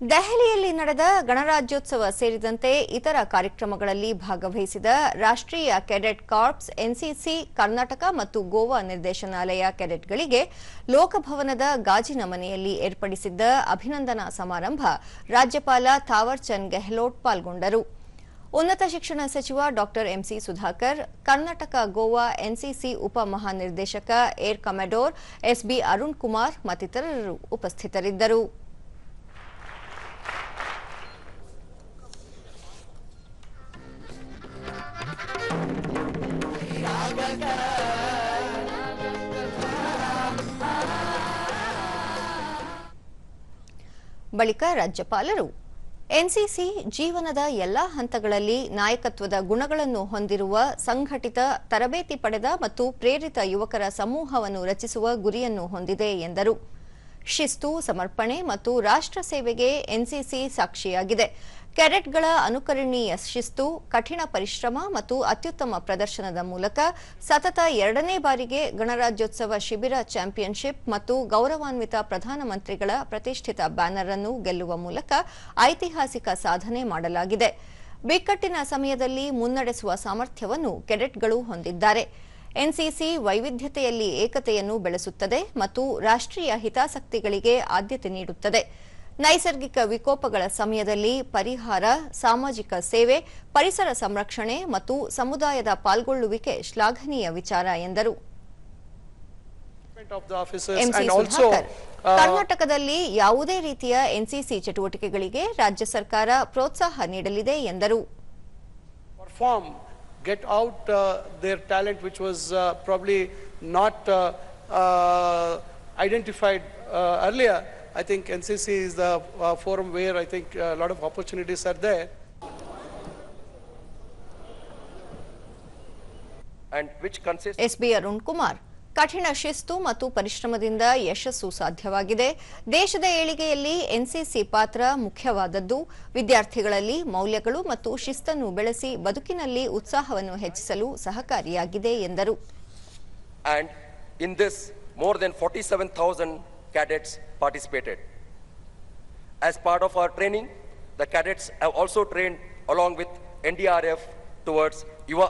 ದೆಹಲಿಯಲ್ಲಿ ನಡೆದ ಗಣರಾಜ್ಯೋತ್ಸವ ಸೇರಿದಂತೆ ಇತರ ಕಾರ್ಯಕ್ರಮಗಳಲ್ಲಿ ಭಾಗವಹಿಸಿದ ರಾಷ್ಟ್ರೀಯ ಕೆಡೆಟ್ ಕಾರ್ಪ್ಸ್, ಎನ್ಸಿಸಿ, ಕರ್ನಾಟಕ ಮತ್ತು ಗೋವಾ ನಿರ್ದೇಶನಾಲಯ ಕೆಡೆಟ್ಗಳಿಗೆ ಲೋಕಭವನದ ಗಾಜಿನ ಮನೆಯಲ್ಲಿ ಏರ್ಪಡಿಸಿದ್ದ ಅಭಿನಂದನಾ ಸಮಾರಂಭ ರಾಜ್ಯಪಾಲ ಥಾವರ್ ಚಂದ್ ಗೆಹ್ಲೋಟ್ ಪಾಲ್ಗೊಂಡರು. ಉನ್ನತ ಶಿಕ್ಷಣ ಸಚಿವ ಡಾ ಎಂಸಿ ಸುಧಾಕರ್, ಕರ್ನಾಟಕ ಗೋವಾ ಎನ್ಸಿಸಿ ಉಪ ಮಹಾನಿರ್ದೇಶಕ air commodore SB Arun Kumar ಮತ್ತಿತರರು ಉಪಸ್ಥಿತರಿದ್ದರು. ಬಳಿಕ ರಾಜ್ಯಪಾಲರು, ಎನ್ಸಿಸಿ ಜೀವನದ ಎಲ್ಲಾ ಹಂತಗಳಲ್ಲಿ ನಾಯಕತ್ವದ ಗುಣಗಳನ್ನು ಹೊಂದಿರುವ ಸಂಘಟಿತ ತರಬೇತಿ ಪಡೆದ ಮತ್ತು ಪ್ರೇರಿತ ಯುವಕರ ಸಮೂಹವನ್ನು ರಚಿಸುವ ಗುರಿಯನ್ನು ಹೊಂದಿದೆ ಎಂದರು. ಶಿಸ್ತು, ಸಮರ್ಪಣೆ ಮತ್ತು ರಾಷ್ಟ್ರ ಸೇವೆಗೆ ಎನ್ಸಿಸಿ ಸಾಕ್ಷಿಯಾಗಿದೆ. ಕ್ಯಾಡೆಟ್ಗಳ ಅನುಕರಣೀಯ ಶಿಸ್ತು, ಕಠಿಣ ಪರಿಶ್ರಮ ಮತ್ತು ಅತ್ಯುತ್ತಮ ಪ್ರದರ್ಶನದ ಮೂಲಕ ಸತತ ಎರಡನೇ ಬಾರಿಗೆ ಗಣರಾಜ್ಯೋತ್ಸವ ಶಿಬಿರ ಚಾಂಪಿಯನ್ಶಿಪ್ ಮತ್ತು ಗೌರವಾನ್ವಿತ ಪ್ರಧಾನಮಂತ್ರಿಗಳ ಪ್ರತಿಷ್ಠಿತ ಬ್ಯಾನರ್ ಅನ್ನು ಗೆಲ್ಲುವ ಮೂಲಕ ಐತಿಹಾಸಿಕ ಸಾಧನೆ ಮಾಡಲಾಗಿದೆ. ಬಿಕ್ಕಟ್ಟಿನ ಸಮಯದಲ್ಲಿ ಮುನ್ನಡೆಸುವ ಸಾಮರ್ಥ್ಯವನ್ನು ಕೆಡೆಟ್ಗಳು ಹೊಂದಿದ್ದಾರೆ. ಎನ್ಸಿಸಿ ವೈವಿಧ್ಯತೆಯಲ್ಲಿ ಏಕತೆಯನ್ನು ಬೆಳೆಸುತ್ತದೆ ಮತ್ತು ರಾಷ್ಟ್ರೀಯ ಹಿತಾಸಕ್ತಿಗಳಿಗೆ ಆದ್ಯತೆ ನೀಡುತ್ತದೆ. ನೈಸರ್ಗಿಕ ವಿಕೋಪಗಳ ಸಮಯದಲ್ಲಿ ಪರಿಹಾರ ಸಾಮಾಜಿಕ ಸೇವೆ ಪರಿಸರ ಸಂರಕ್ಷಣೆ ಮತ್ತು ಸಮುದಾಯದ ಪಾಲ್ಗೊಳ್ಳುವಿಕೆ ಶ್ಲಾಘನೀಯ ವಿಚಾರ ಎಂದರು. Uh, ಕರ್ನಾಟಕದಲ್ಲಿ ಯಾವುದೇ ರೀತಿಯ ಎನ್ಸಿಸಿ ಚಟುವಟಿಕೆಗಳಿಗೆ ರಾಜ್ಯ ಸರ್ಕಾರ ಪ್ರೋತ್ಸಾಹ ನೀಡಲಿದೆ ಎಂದರು. get out uh, their talent, which was uh, probably not uh, identified earlier. I think NCC is the forum where I think a lot of opportunities are there. And which consists SB Arun Kumar ಕಠಿಣ ಶಿಸ್ತು ಮತ್ತು ಪರಿಶ್ರಮದಿಂದ ಯಶಸ್ಸು ಸಾಧ್ಯವಾಗಿದೆ. ದೇಶದ ಏಳಿಗೆಯಲ್ಲಿ NCC ಪಾತ್ರ ಮುಖ್ಯವಾದದ್ದು. ವಿದ್ಯಾರ್ಥಿಗಳಲ್ಲಿ ಮೌಲ್ಯಗಳು ಮತ್ತು ಶಿಸ್ತನ್ನು ಬೆಳೆಸಿ ಬದುಕಿನಲ್ಲಿ ಉತ್ಸಾಹವನ್ನು ಹೆಚ್ಚಿಸಲು ಸಹಕಾರಿಯಾಗಿದೆ, ಎಂದರು. And in cadets more than 47000 cadets participated. As part of our training, the cadets have also trained along with NDRF towards युवा